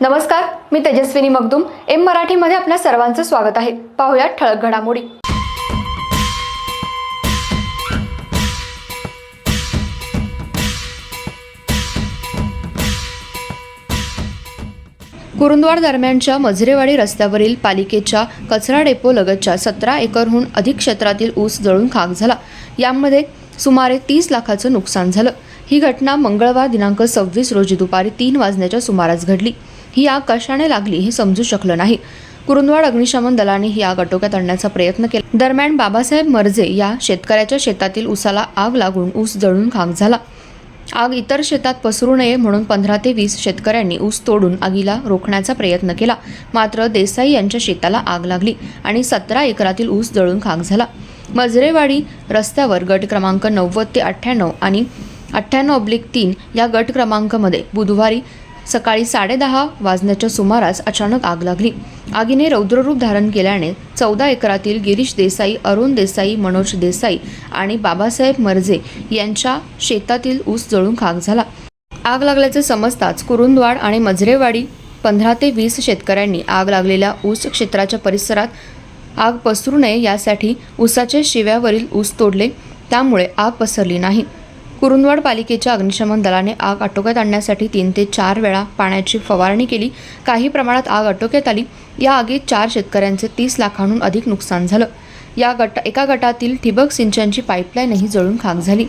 नमस्कार मी तेजस्विनी मगदुम. एम मराठीमध्ये आपल्या सर्वांचं स्वागत आहे. पाहुयात ठळक घडामोडी. कुरुंदवाड दरम्यानच्या मजरेवाडी रस्त्यावरील पालिकेच्या कचरा डेपो लगतच्या सतरा एकरहून अधिक क्षेत्रातील ऊस जळून खाक झाला. यामध्ये सुमारे तीस लाखाचं नुकसान झालं. ही घटना मंगळवार दिनांक सव्वीस रोजी दुपारी तीन वाजण्याच्या सुमारास घडली. ही आग कशाने लागली हे समजू शकलं नाही. कुरुंदवाड अग्निशमन दलाने ही आग आटोक्यात आणण्याचा प्रयत्न केला. दरम्यान बाबासाहेब मर्जे या शेतकऱ्याच्या शेतातील ऊसाला आग लागून ऊस जळून खाक झाला. आग इतर शेतात पसरू नये म्हणून पंधरा ते वीस शेतकऱ्यांनी ऊस तोडून आगीला रोखण्याचा प्रयत्न केला. मात्र देसाई यांच्या शेताला आग लागली आणि सतरा एकरातील ऊस जळून खाक झाला. मजरेवाडी रस्त्यावर गट क्रमांक नव्वद ते अठ्ठ्याण्णव आणि अठ्ठ्याण्णव ऑब्लिक तीन या गट क्रमांकमध्ये बुधवारी सकाळी साडेदहा वाजण्याच्या सुमारास अचानक आग लागली. आगीने रौद्ररूप धारण केल्याने चौदा एकरातील गिरीश देसाई अरुण देसाई मनोज देसाई आणि बाबासाहेब मर्जे यांच्या शेतातील ऊस जळून खाक झाला. आग लागल्याचे समजताच कुरुंदवाड आणि मजरेवाडी पंधरा ते वीस शेतकऱ्यांनी आग लागलेल्या ऊस क्षेत्राच्या परिसरात आग पसरू नये यासाठी ऊसाच्या शिव्यावरील ऊस तोडले. त्यामुळे आग पसरली नाही. कुरुंदवाड पालिकेच्या अग्निशमन दलाने आग आटोक्यात आणण्यासाठी तीन ते चार वेळा पाण्याची फवारणी केली. काही प्रमाणात आग आटोक्यात आली. या आगीत चार शेतकऱ्यांचे तीस लाखांहून अधिक नुकसान झालं. या गट एका गटातील ठिबक सिंचनची पाईपलाईनही जळून खाक झाली.